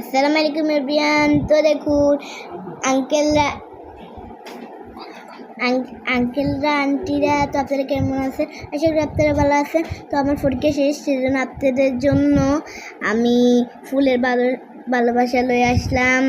আসসালামু আলাইকুম এভরিয়ান। তো দেখুন আঙ্কেলরা আঙ্কেলরা আন্টিরা তো আপনারা কেমন আছেন? আশা করি আপনারা ভালো আছেন। তো আমার পরীক্ষা শেষ, সেজন্য আপনাদের জন্য আমি ফুলের ভালো ভালোবাসা লয়ে আসলাম।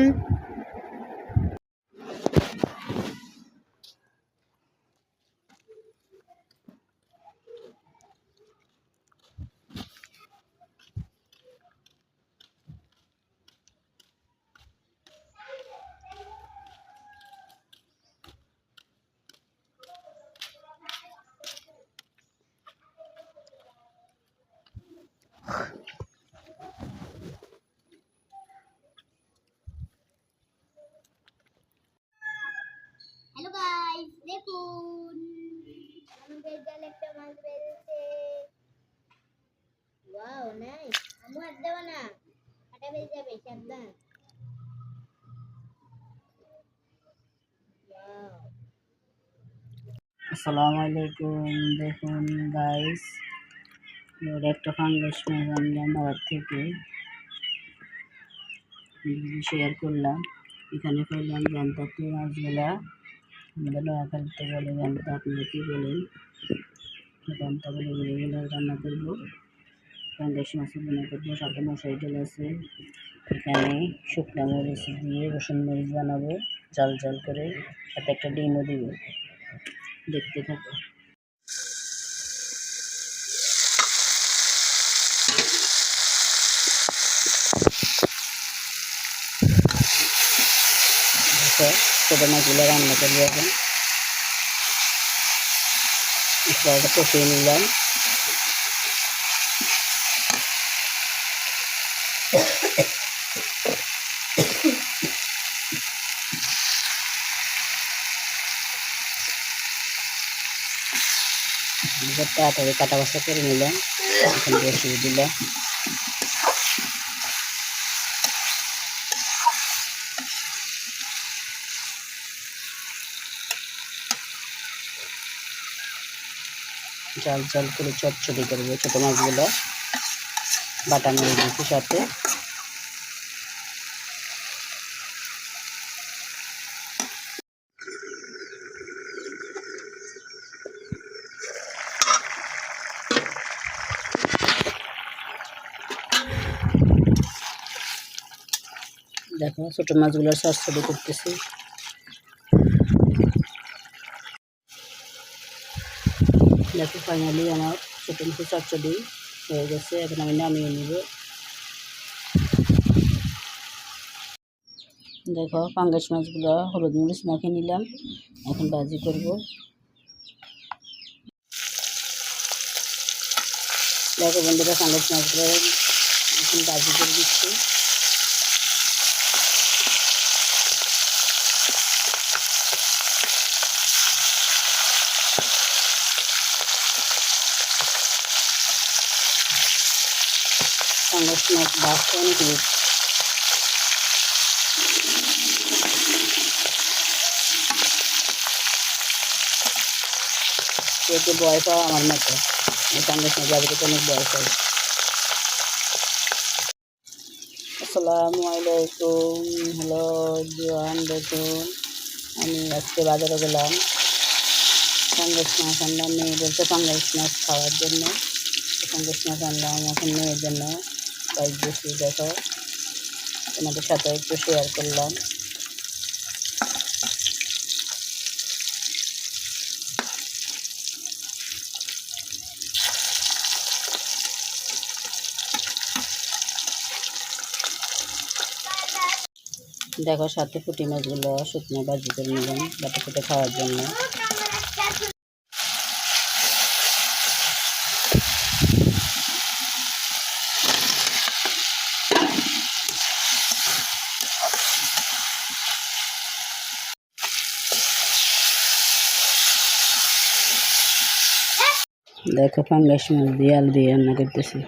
হ্যালো গাইস দেখুন আমাদের জালে একটা মাছ বেরিয়েছে ওয়াও আমু হাত দেবো না কাটা বেরিয়ে যাবে সাবধান আসসালামু আলাইকুম দেখুন গাইস একটা ফাঙ্গাস মাছ আনলাম বাবার থেকে শেয়ার করলাম। এখানে পাইলাম জানতাতে মাছগুলা আমরা নোয়াখালীতে বলে জানতা আপনারা কী বলেন? জানতা বলে রান্না করব। ফাঙ্গাস মাছ রান্না করব, সাথে মশাই ডাল আছে। এখানে শুকনো মরিচ দিয়ে রসুন মরিচ বানাবো জাল জাল করে। সাথে একটা ডিমও দিব। দেখতে থাকো। দেখো ছোটো মাছগুলো রান্না করব এখন মশলাটা কষিয়ে নিলাম। এবার তাড়াতাড়ি কাটা বাছা করে নিলাম। এখন বসিয়ে দিলাম। জাল জাল করে চটচড়ি করব ছোটো মাছগুলো। বাটা মেরে দিচ্ছি সাথে। দেখো ছোটো মাছগুলো চটচড়ি করতেছি। দেখো ফাইনালি আমার ছোটো মাছের চটচড়ি হয়ে গেছে, এখন আমি নামিয়ে নিব। দেখো, পাঙ্গাস মাছগুলো, হলুদ মরিচ মাখিয়ে নিলাম, এখন ভাজি করব। দেখো বন্ধুরা, পাঙ্গাস মাছগুলো এখন ভাজি করে দিচ্ছি। অনেক রিচ এতে বয়স হয় আমার মতো। এই ভাজি করতে অনেক বয়স হয় আসসালামু আলাইকুম, হ্যালো জোয়ান, দেখুন, আমি আজকে বাজারে গেলাম। পাঙ্গাস মাছ আনলাম মেয়ে বলতে পাঙ্গাস মাছ খাওয়ার জন্য। পাঙ্গাস মাছ আনলাম এখন মেয়ের জন্য। বাইক বেশি দেখো। তোমাদের সাথে একটু শেয়ার করলাম। দেখো, সাথে পুঁটি মাছগুলো শুকনো ভাজি করে নিলাম বাটা ফুটে খাওয়ার জন্য। দেখো পাঙ্গাস মাছ দিয়ে আলু দিয়ে রান্না করতেছি।